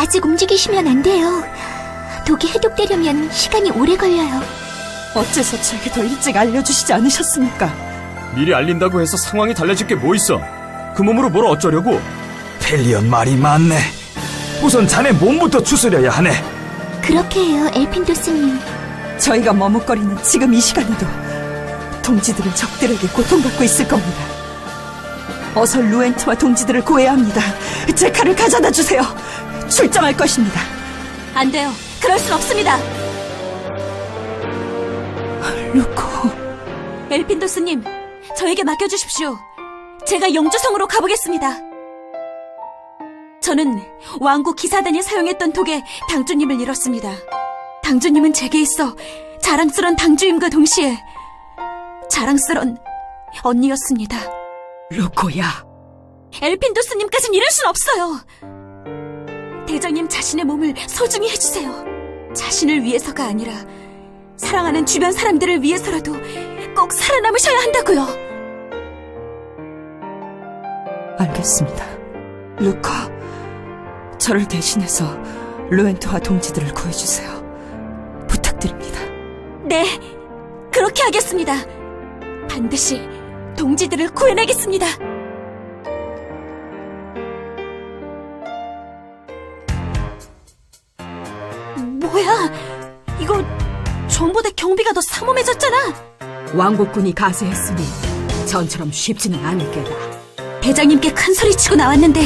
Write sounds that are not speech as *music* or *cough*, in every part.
아직 움직이시면 안 돼요. 독이 해독되려면 시간이 오래 걸려요. 어째서 제게 더 일찍 알려주시지 않으셨습니까? 미리 알린다고 해서 상황이 달라질 게 뭐 있어? 그 몸으로 뭘 어쩌려고? 펠리언 말이 많네. 우선 자네 몸부터 추스려야 하네. 그렇게 해요, 엘핀도스님. 저희가 머뭇거리는 지금 이 시간에도 동지들은 적들에게 고통받고 있을 겁니다. 어서 루엔트와 동지들을 구해야 합니다. 제 칼을 가져다 주세요. 출정할 것입니다. 안 돼요. 그럴 순 없습니다. 루코. 엘핀도스님, 저에게 맡겨주십시오. 제가 영주성으로 가보겠습니다. 저는 왕국 기사단이 사용했던 독에 당주님을 잃었습니다. 당주님은 제게 있어 자랑스런 당주임과 동시에 자랑스런 언니였습니다. 루코야. 엘핀도스님까진 이럴 순 없어요. 대장님 자신의 몸을 소중히 해주세요. 자신을 위해서가 아니라 사랑하는 주변 사람들을 위해서라도 꼭 살아남으셔야 한다고요. 알겠습니다. 루코, 저를 대신해서 루엔트와 동지들을 구해주세요. 부탁드립니다. 네, 그렇게 하겠습니다. 반드시 동지들을 구해내겠습니다. 뭐야? 이거 전보다 경비가 더 삼엄해졌잖아. 왕국군이 가세했으니 전처럼 쉽지는 않을 게다. 대장님께 큰 소리 치고 나왔는데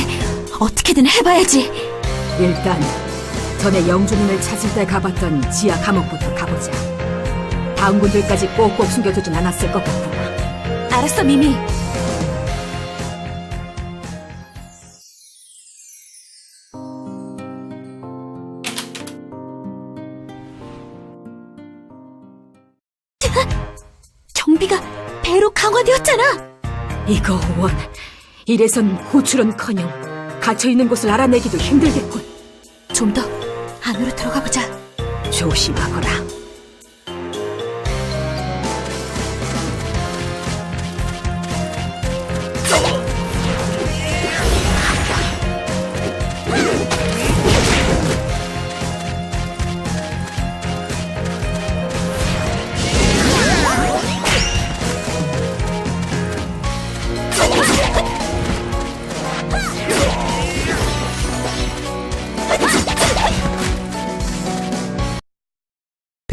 어떻게든 해봐야지. 일단 전에 영주민을 찾을 때 가봤던 지하 감옥부터 가보자. 다음 군들까지 꼭꼭 숨겨두진 않았을 것 같구나. 알았어, 미미. 경비가 배로 강화되었잖아. 이거 원. 이래선 호출은커녕 갇혀있는 곳을 알아내기도 힘들겠군. 좀 더 안으로 들어가 보자. 조심하거라.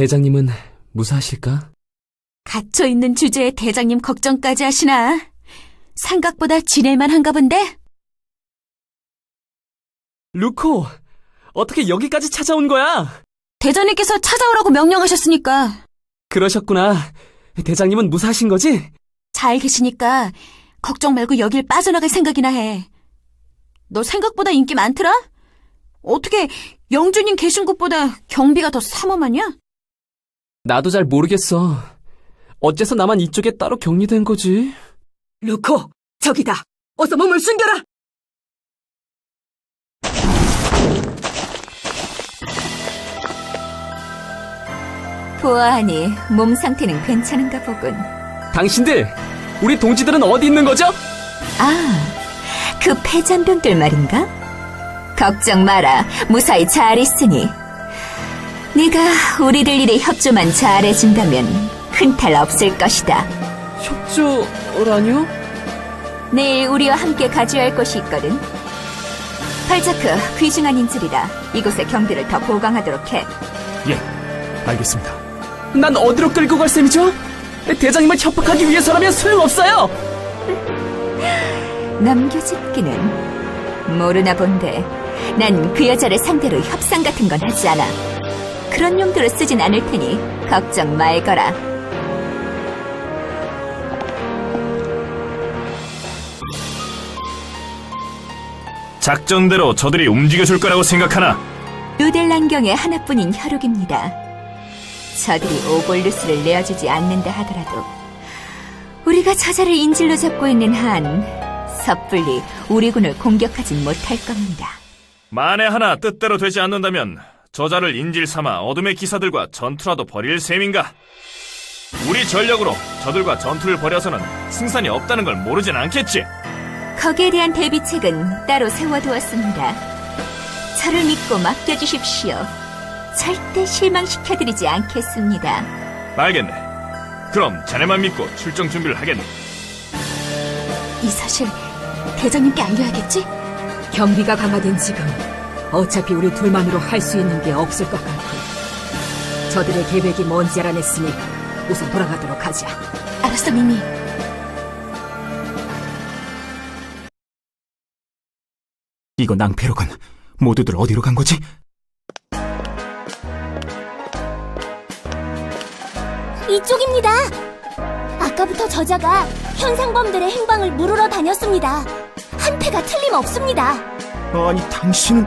대장님은 무사하실까? 갇혀 있는 주제에 대장님 걱정까지 하시나? 생각보다 지낼만 한가 본데? 루코! 어떻게 여기까지 찾아온 거야? 대장님께서 찾아오라고 명령하셨으니까 그러셨구나. 대장님은 무사하신 거지? 잘 계시니까 걱정 말고 여길 빠져나갈 생각이나 해. 너 생각보다 인기 많더라? 어떻게 영주님 계신 곳보다 경비가 더 삼엄하냐? 나도 잘 모르겠어. 어째서 나만 이쪽에 따로 격리된 거지? 루코, 저기다. 어서 몸을 숨겨라. 보아하니 몸 상태는 괜찮은가 보군. 당신들! 우리 동지들은 어디 있는 거죠? 아, 그 폐잔병들 말인가? 걱정 마라. 무사히 잘 있으니. 네가 우리들 일에 협조만 잘해준다면 흔탈 없을 것이다. 협조라뇨? 내일 우리와 함께 가줘야 할 곳이 있거든. 팔자크, 귀중한 인질이라 이곳의 경비를 더 보강하도록 해. 예, 알겠습니다. 난 어디로 끌고 갈 셈이죠? 대장님을 협박하기 위해서라면 소용없어요! *laughs* 넘겨짚기는 모르나 본데 난 그 여자를 상대로 협상 같은 건 하지 않아. 그런 용도로 쓰진 않을 테니 걱정 말거라. 작전대로 저들이 움직여줄 거라고 생각하나? 루델란경의 하나뿐인 혈육입니다. 저들이 오볼루스를 내어주지 않는다 하더라도 우리가 저자를 인질로 잡고 있는 한 섣불리 우리 군을 공격하진 못할 겁니다. 만에 하나 뜻대로 되지 않는다면 저자를 인질 삼아 어둠의 기사들과 전투라도 벌일 셈인가? 우리 전력으로 저들과 전투를 벌여서는 승산이 없다는 걸 모르진 않겠지? 거기에 대한 대비책은 따로 세워두었습니다. 저를 믿고 맡겨주십시오. 절대 실망시켜드리지 않겠습니다. 알겠네. 그럼 자네만 믿고 출정 준비를 하겠네. 이 사실 대장님께 알려야겠지? 경비가 강화된 지금 어차피 우리 둘만으로 할 수 있는 게 없을 것 같고 저들의 계획이 뭔지 알아냈으니 우선 돌아가도록 하자. 알았어, 미미. 이거 낭패로군. 모두들 어디로 간 거지? 이쪽입니다. 아까부터 저자가 현상범들의 행방을 물으러 다녔습니다. 한 패가 틀림없습니다. 아니, 당신은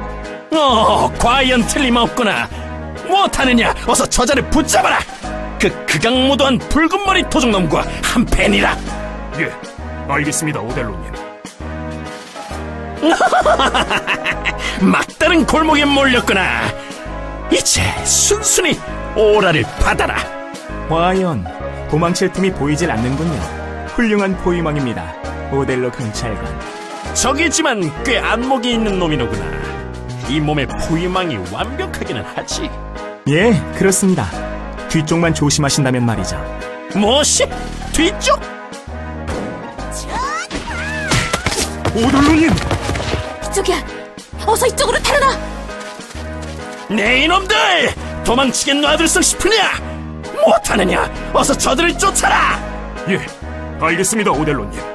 어, 과연 틀림없구나. 못하느냐? 어서 저자를 붙잡아라. 그 극악무도한 붉은 머리 도둑놈과 한 팬이라. 예, 알겠습니다, 오델로님. *laughs* 막다른 골목에 몰렸구나. 이제 순순히 오라를 받아라. 과연 도망칠 틈이 보이질 않는군요. 훌륭한 포위망입니다. 오델로 경찰관. 적이지만 꽤 안목이 있는 놈이로구나. 이 몸의 포위망이 완벽하기는 하지. 예, 그렇습니다. 뒤쪽만 조심하신다면 말이죠. 무엇이? 뒤쪽? 오델로님! 이쪽이야. 어서 이쪽으로 달아나. 네 이놈들! 도망치게 놔둘 수 싶으냐? 못하느냐? 어서 저들을 쫓아라! 예, 알겠습니다, 오델로님.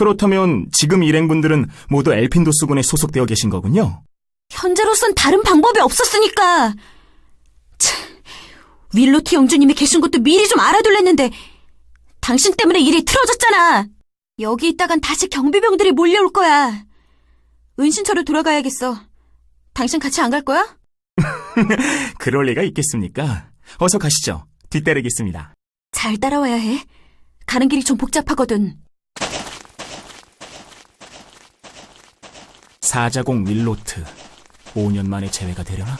그렇다면 지금 일행분들은 모두 엘핀도스군에 소속되어 계신 거군요. 현재로선 다른 방법이 없었으니까. 참, 윌로티 영주님이 계신 것도 미리 좀 알아둘랬는데 당신 때문에 일이 틀어졌잖아. 여기 있다간 다시 경비병들이 몰려올 거야. 은신처로 돌아가야겠어. 당신 같이 안 갈 거야? *laughs* 그럴 리가 있겠습니까? 어서 가시죠. 뒤따르겠습니다. 잘 따라와야 해. 가는 길이 좀 복잡하거든. 사자공 윌로트. 5년 만에 재회가 되려나?